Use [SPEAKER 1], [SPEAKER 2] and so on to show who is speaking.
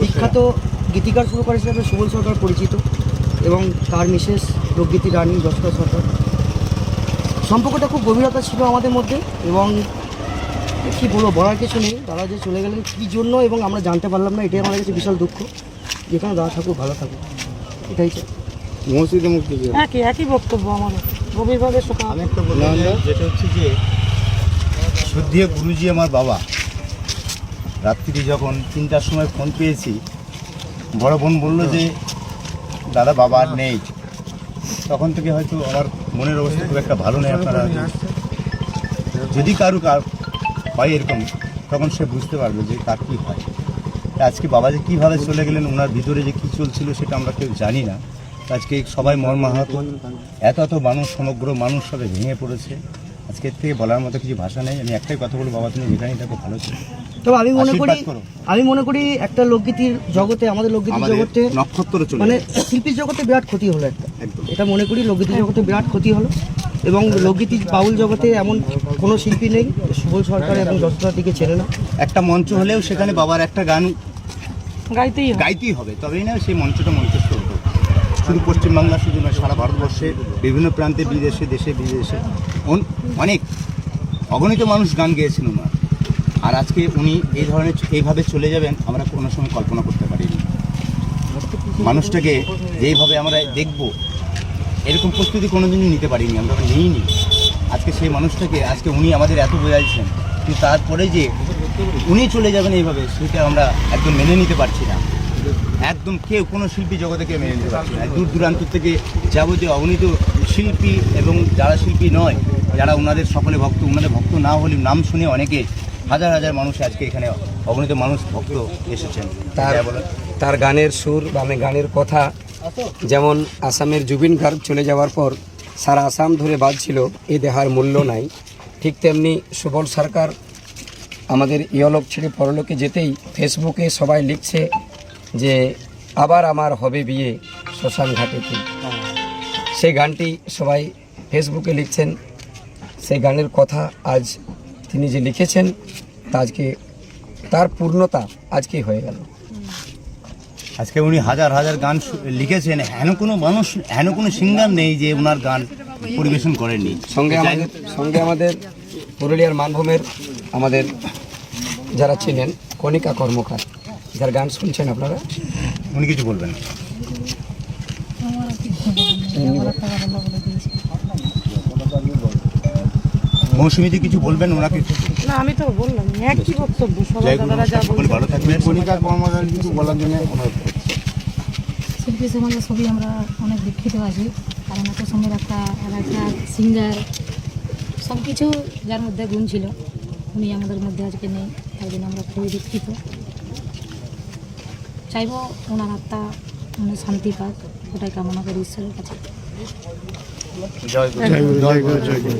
[SPEAKER 1] বিখ্যাত গীতিকার সুরকার হিসেবে সুবল সরকার পরিচিত এবং তার মিসেস লোকগীতি রানী যশোদা সরকার। সম্পর্কটা খুব গভীরতা ছিল আমাদের মধ্যে এবং কী বলব বলার কিছু নেই। দাদা যে চলে গেলেন কী জন্য এবং আমরা জানতে পারলাম না এটাই আমাদের কাছে বিশাল দুঃখ। যেখানে দাদা থাকুক ভালো থাকুক। এটাই চাই।
[SPEAKER 2] মসজিদে মুক্তি
[SPEAKER 3] একই একই বক্তব্য আমারও গভীরভাবে
[SPEAKER 4] আমি একটা বললাম যেটা হচ্ছে যে শ্রদ্ধেয় গুরুজি আমার বাবা। রাত্রি যখন তিনটার সময় ফোন পেয়েছি, বড় বোন বলল যে, দাদা, বাবা আর নেই। তখন থেকে হয়তো আমার মনের অবস্থা খুব একটা ভালো নেই আপনারা। যদি কারু কার হয় এরকম, তখন সে বুঝতে পারবে যে কার কী হয়। আজকে বাবা যে কীভাবে চলে গেলেন, ওনার ভিতরে যে কী চলছিল সেটা আমরা কেউ জানি না। আজকে সবাই মর্মাহত। এত এত মানুষ, সমগ্র মানুষ সবে ভেঙে পড়েছে। আজকে এর থেকে বলার মতো কিছু ভাষা নেই। আমি একটাই কথা বলব বাবা তুমি যেখানেই থাকো ভালো ছিল
[SPEAKER 1] তবে আমি মনে করি আমি মনে করি একটা লোকগীতির জগতে আমাদের লোকগীতির জগতে
[SPEAKER 4] নক্ষত্র চলে
[SPEAKER 1] মানে শিল্পীর জগতে বিরাট ক্ষতি হলো একটা।
[SPEAKER 4] একদম।
[SPEAKER 1] এটা মনে করি লোকগীতির জগতে বিরাট ক্ষতি হলো। এবং লোকগীতি বাউল জগতে এমন কোনো শিল্পী নেই সুবল সরকার এবং যশোদার দিকে চেনে না।
[SPEAKER 4] একটা মঞ্চ হলেও সেখানে বাবার একটা গান
[SPEAKER 3] গাইতেই
[SPEAKER 4] গাইতেই হবে তবেই না সেই মঞ্চটা মঞ্চস্থ হতো। শুধু পশ্চিমবাংলা শুধু নয় সারা ভারতবর্ষে বিভিন্ন প্রান্তে বিদেশে দেশে বিদেশে। অনেক অগণিত মানুষ গান গেয়েছেন ওনার। আর আজকে উনি এই ধরনের এইভাবে চলে যাবেন, আমরা কোনো সময় কল্পনা করতে পারিনি। মানুষটাকে যেইভাবে আমরা দেখব, এরকম প্রস্তুতি কোনো দিনই নিতে পারিনি, আমরা নিইনি। আজকে সেই মানুষটাকে, আজকে উনি আমাদের এত বোঝাইছেন, কিন্তু তারপরে যে উনি চলে যাবেন এইভাবে, সেটা আমরা একদম মেনে নিতে পারছি না। একদম কেউ কোনো শিল্পী জগতে কেউ মেনে নিতে পারছি না। দূর দূরান্ত থেকে যাবতীয় অগণিত শিল্পী এবং যারা শিল্পী নয় যারা ওনাদের সকলে ভক্ত ওনাদের ভক্ত না হলেও নাম শুনে অনেকে হাজার হাজার মানুষ আজকে এখানে অগণিত মানুষ ভক্ত এসেছেন।
[SPEAKER 5] তার তার গানের সুর বা মানে গানের কথা যেমন আসামের জুবিন গার্গ চলে যাওয়ার পর সারা আসাম ধরে বাজছিল এ দেহার মূল্য নাই। ঠিক তেমনি সুবল সরকার আমাদের ইয়লোক ছেড়ে পরলোকে যেতেই ফেসবুকে সবাই লিখছে যে আবার আমার হবে বিয়ে শ্মশান ঘাটে কি? সেই গানটি সবাই ফেসবুকে লিখছেন। সেই গানের কথা আজ তিনি যে লিখেছেন তা আজকে তার পূর্ণতা আজকেই হয়ে গেল।
[SPEAKER 4] আজকে উনি হাজার হাজার গান লিখেছেন। হেন কোনো মানুষ হেন কোনো সিঙ্গার নেই যে ওনার গান পরিবেশন করেননি।
[SPEAKER 5] সঙ্গে আমাদের সঙ্গে আমাদের পুরুলিয়ার মানভূমের আমাদের যারা ছিলেন কণিকা কর্মকার যার গান শুনছেন আপনারা?
[SPEAKER 4] উনি কিছু বলবেন না। মৌসুমীদি কিছু বলবেন ওনাকে?
[SPEAKER 3] না আমি তো বললাম একই বক্তব্য সবাই দাদারা যা
[SPEAKER 4] সকলে ভালো থাকবেন।
[SPEAKER 2] কণিকার কর্মকার কিছু বলার জন্য অনুরোধ
[SPEAKER 6] শিল্পী সমাজে সবই আমরা অনেক দুঃখিত আছি কারণ এত সময়ের একটা আর একটা সিঙ্গার সব কিছু যার মধ্যে গুণ ছিল উনি আমাদের মধ্যে আজকে নেই তাই জন্য আমরা খুবই দুঃখিত। চাইব ওনার আত্মা মানে শান্তি পাক ওটাই কামনা করি ঈশ্বরের কাছে।
[SPEAKER 2] জয় গুরু জয় গুরু জয় গুরু